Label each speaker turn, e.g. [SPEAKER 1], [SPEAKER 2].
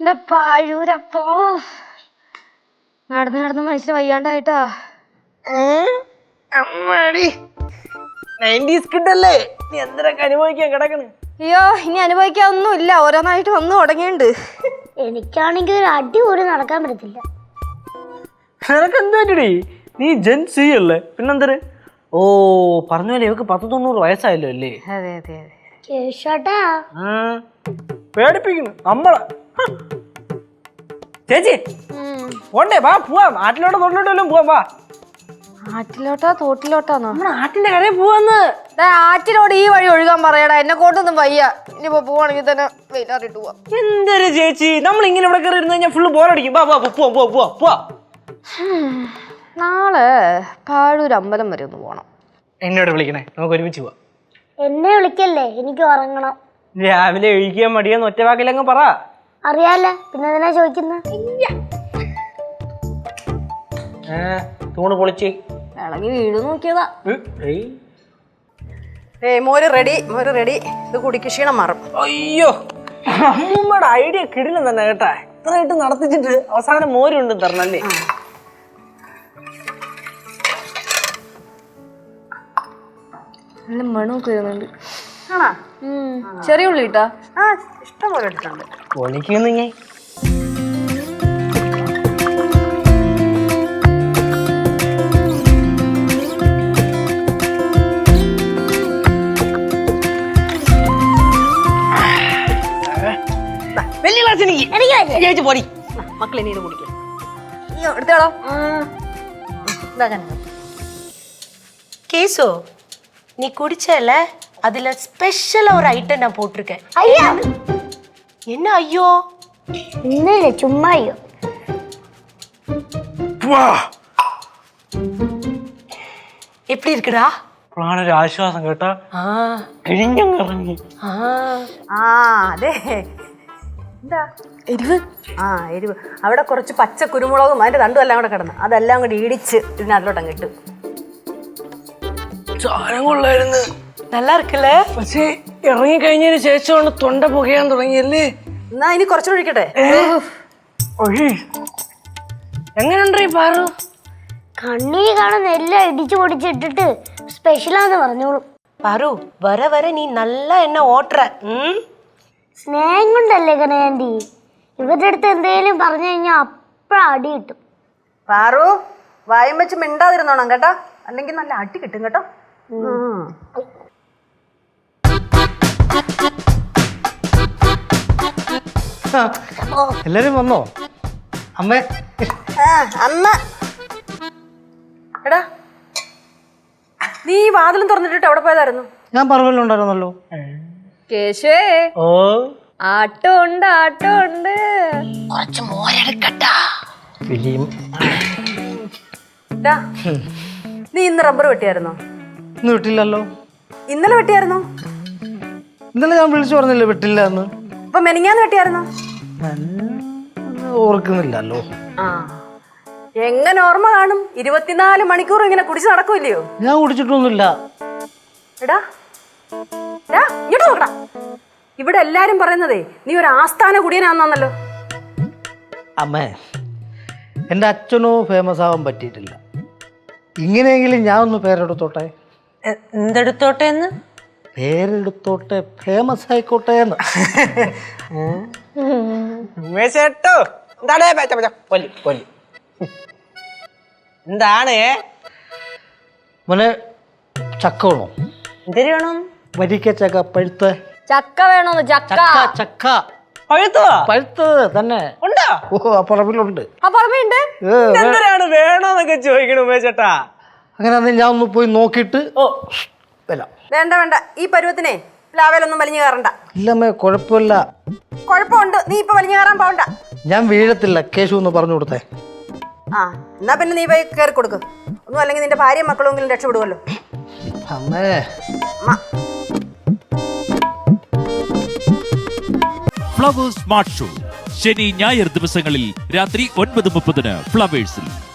[SPEAKER 1] എന്റെ പാഴൂരപ്പോ നടന്ന് നടന്ന് മനുഷ്യന് വയ്യാണ്ടായിട്ടാ.
[SPEAKER 2] കിട്ടല്ലേ നീ എന്തിനൊക്കെ അനുഭവിക്കാൻ കിടക്കണ്?
[SPEAKER 1] അയ്യോ ഇനി അനുഭവിക്കാൻ ഒന്നും ഇല്ല ഓരോന്നായിട്ട് വന്നു തുടങ്ങിയുണ്ട്
[SPEAKER 3] എനിക്കാണെങ്കിൽ ഒരു അടി പോലും നടക്കാൻ പറ്റത്തില്ല.
[SPEAKER 2] നിനക്ക് എന്ത് പറ്റടി നീ ജെൻ സി അല്ലേ? പിന്നെന്തര്? ഓ പറഞ്ഞ പോലെ ഇവക്ക് പത്ത് തൊണ്ണൂറ് വയസ്സായല്ലോ അല്ലേ?
[SPEAKER 1] അതെ അതെ അതെ.
[SPEAKER 3] കേശോട്ടാ.
[SPEAKER 2] ആ, പേടിപ്പിക്കുന്നു നമ്മളെ. ചേച്ചി പോണ്ടേ വാ പോവാം. ആറ്റിലോട്ടോ തൊണ്ടിലോട്ടോ പോവാം വാ.
[SPEAKER 1] ആറ്റിലോട്ടാ തോട്ടിലോട്ടാന്നോ
[SPEAKER 2] നമ്മുടെ ആറ്റിന്റെ കരയിൽ പോവാന്ന്.
[SPEAKER 1] ദേ, ആറ്റിലോട് ഈ വഴി ഒഴുകാൻ പറയടാ. എന്നെ കൊണ്ടൊന്നും വയ്യ. ഇനിയിപ്പോ പോവാണെങ്കിൽ തന്നെ വെയിലാറിട്ട് പോവാ.
[SPEAKER 2] എന്തൊരു ചേച്ചി. നമ്മൾ ഇങ്ങനെ ഇവിടെ കയറി ഇരുന്ന് കഴിഞ്ഞാൽ ഫുള്ള് ബോറടിക്കും വാ വാ പോവാ പോവാ പോവാ പോവാ.
[SPEAKER 1] നാളെ പാഴൂർ അമ്പലം വരെ ഒന്ന് പോണം.
[SPEAKER 2] എന്നോട് വിളിക്കണേ. നമുക്ക് ഒരുമിച്ച് പോവാം.
[SPEAKER 3] എന്നെ വിളിക്കല്ലേ? എനിക്ക് ഉറങ്ങണം.
[SPEAKER 2] രാവിലെ ഒഴിക്കാൻ മടിയെന്ന് ഒറ്റ വാക്കിലങ്ങ് പറ.
[SPEAKER 3] അറിയാലോ. പിന്നെ എന്തിനാ ചോദിക്കുന്നത്
[SPEAKER 2] തൂണ് പൊളിച്ച്.
[SPEAKER 1] വീട് നോക്കിയതാ. ഏ മോര് റെഡി മോര് റെഡി. ഇത് കുടിക്ക് ക്ഷീണം മാറും.
[SPEAKER 2] അയ്യോ അമ്മൂമ്മയുടെ ഐഡിയ കിടിലം തന്നെ കേട്ടാ. ഇത്രയായിട്ട് നടത്തിച്ചിട്ട് അവസാനം മോരുണ്ടും തരണല്ലേ?
[SPEAKER 1] നല്ല മണമൊക്കെ വരുന്നുണ്ട്. ആണാ? ചെറിയ ഉള്ളി ഇട്ടാ? ആ ഇഷ്ടം പോലെ എടുത്തുണ്ട്
[SPEAKER 2] പൊളിക്കുന്നു ഞാൻ വലിയ ഗ്ലാസ് എനിക്ക് ചേച്ചി പൊടി.
[SPEAKER 1] മക്കളെ കുടിക്കാം. എടുത്തോളോ.
[SPEAKER 4] கேசு நீ குடிச்சல அதுல ஸ்பெஷலா ஒரு ஐட்டம் நான் போட்டிருக்கேன்
[SPEAKER 3] അയ്യോ
[SPEAKER 4] என்ன ஐயோ
[SPEAKER 3] ഇന്നില്ല ചുമ്മാ അയ്യോ
[SPEAKER 4] எப்படி இருக்குடா
[SPEAKER 2] അപ്പോഴാണ് ഒരു ആശ്വാസം കേട്ടാ
[SPEAKER 4] ஆ
[SPEAKER 2] കിഴിഞ്ഞങ്ങ് ഇറങ്ങി
[SPEAKER 4] ஆ
[SPEAKER 1] ആ അതെ എന്താ എരിവ് ആ എരിവ് അവിടെ കുറച്ച് പച്ച കുരുമുളകും അതിന്റെ തണ്ടും എല്ലാം കൂടെ കിടന്നു അതെല്ലാം കൂടി ഇടിച്ച് ഇതിനകത്തോട്ടങ്ങ് ഇട്ടു
[SPEAKER 2] സാധനം കൊള്ളായിരുന്നു
[SPEAKER 4] നല്ല ഇറക്കല്ലേ
[SPEAKER 2] പക്ഷേ ഇറങ്ങിക്കഴിഞ്ഞതിന് ശേഷമാണ് തൊണ്ട പുകയാൻ തുടങ്ങിയല്ലേ?
[SPEAKER 1] എന്നാ ഇനി
[SPEAKER 2] കുറച്ചൊഴിക്കട്ടെ എങ്ങനെയുണ്ട് ഈ പാറു?
[SPEAKER 3] കണ്ണീര് കാണുന്ന എല്ലാം ഇടിച്ചു പൊടിച്ചിട്ടിട്ട് സ്പെഷ്യലാന്ന് പറഞ്ഞോളൂ.
[SPEAKER 4] പാറു വരെ വരെ നീ നല്ല എന്നെ ഓട്ടറ
[SPEAKER 3] സ്നേഹം കൊണ്ടല്ലേ കനയാന്റി ഇവരുടെ അടുത്ത് എന്തേലും പറഞ്ഞു കഴിഞ്ഞാൽ അപ്പഴ അടി കിട്ടും.
[SPEAKER 1] പാറു വായും വെച്ച് മിണ്ടാതിരുന്നോണം കേട്ടോ. അല്ലെങ്കിൽ നല്ല അടി കിട്ടും കേട്ടോ.
[SPEAKER 2] എല്ലാരും വന്നോ? അമ്മ.
[SPEAKER 1] ആ, അമ്മ. എടാ നീ ഈ വാതിലും തുറന്നിട്ടിട്ട് എവിടെ പോയതായിരുന്നു?
[SPEAKER 2] ഞാൻ പറവല്ലുണ്ടായിരുന്നല്ലോ
[SPEAKER 1] കേശേ
[SPEAKER 2] ഓ.
[SPEAKER 1] ആട്ടോ ഉണ്ട് ആട്ടോ ഉണ്ട്
[SPEAKER 2] ഫിലിം.
[SPEAKER 1] ഡാ, നീ ഇന്ന് റബ്ബർ വെട്ടിയായിരുന്നോ?
[SPEAKER 2] ഇന്ന് വിട്ടില്ലല്ലോ.
[SPEAKER 1] ഇന്നലെ വെട്ടിയായിരുന്നോ?
[SPEAKER 2] ഇന്നലെ ഞാൻ വിളിച്ചു പറഞ്ഞില്ല വിട്ടില്ല എന്ന്
[SPEAKER 1] ഇപ്പൊ മെനിങ്ങാന്ന് വെട്ടിയായിരുന്നോ?
[SPEAKER 2] ഓർക്കുന്നില്ലല്ലോ.
[SPEAKER 1] ആ. എങ്ങനെ ഓർമ്മ കാണും? ഇരുപത്തിനാല് മണിക്കൂർ ഇങ്ങനെ കുടിച്ച് നടക്കൂല്ലയോ
[SPEAKER 2] ഞാൻ കുടിച്ചിട്ടൊന്നുമില്ല.
[SPEAKER 1] എടാ എടാ, ഇങ്ങോട്ട് നോക്കടാ. ഇവിടെ എല്ലാരും പറയുന്നതേ നീ ഒരു ആസ്ഥാന കുടിയനാന്നല്ലോ
[SPEAKER 2] അമ്മേ എന്റെ അച്ഛനോ ഫേമസ് ആവാൻ പറ്റിയിട്ടില്ല. ഇങ്ങനെയെങ്കിലും ഞാൻ ഒന്ന് പേരെടുത്തോട്ടെ
[SPEAKER 4] എന്തെടുത്തോട്ടേന്ന്?
[SPEAKER 2] പേരെടുത്തോട്ടെ ഫേമസ് ആയിക്കോട്ടെ എന്ന്
[SPEAKER 4] എന്താണ്?
[SPEAKER 2] മോനെ ചക്ക വേണോ?
[SPEAKER 4] എന്തിനു വേണം?
[SPEAKER 2] വരിക്ക ചക്ക പഴുത്ത്.
[SPEAKER 1] ചക്ക വേണോന്ന് ചക്ക.
[SPEAKER 2] ചക്ക ചക്ക.
[SPEAKER 4] പഴുത്തുവാ
[SPEAKER 2] പഴുത്തത് തന്നെ.
[SPEAKER 4] ഉണ്ടോ?
[SPEAKER 2] ഓ ആ പറമ്പിലുണ്ട്
[SPEAKER 1] ആ പറമ്പുണ്ട്
[SPEAKER 2] ഏ,
[SPEAKER 4] എന്തിനാണ് വേണോന്നൊക്കെ ചോദിക്കണു ഉമേശേട്ടാ
[SPEAKER 2] അങ്ങനെ അന്ന് ഞാൻ ഒന്ന് പോയി നോക്കിയിട്ട് ഓ. വരാം.
[SPEAKER 1] വേണ്ട വേണ്ട. ഈ പരുവത്തിനെ ലാവേലൊന്നും വലിഞ്ഞു കയറണ്ട.
[SPEAKER 2] ഇല്ലമ്മേ കുഴപ്പമില്ല.
[SPEAKER 1] കുഴപ്പമുണ്ട്. നീ ഇപ്പൊ വലിഞ്ഞു കയറാൻ പോകണ്ട
[SPEAKER 2] ഞാൻ വീഴത്തില്ല. കേശു ഒന്ന് പറഞ്ഞു കൊടുത്തേ.
[SPEAKER 1] ആ എന്നാ പിന്നെ നീ പോയി കയറി കൊടുക്ക്. ഒന്നും അല്ലെങ്കിൽ നിന്റെ ഭാര്യയും മക്കളെങ്കിലും രക്ഷപ്പെടുമല്ലോ
[SPEAKER 2] അമ്മേ.
[SPEAKER 5] Flowers smart show. ശനി ഞായർ ദിവസങ്ങളിൽ രാത്രി ഒൻപത് മുപ്പതിന് ഫ്ലവേഴ്സിൽ.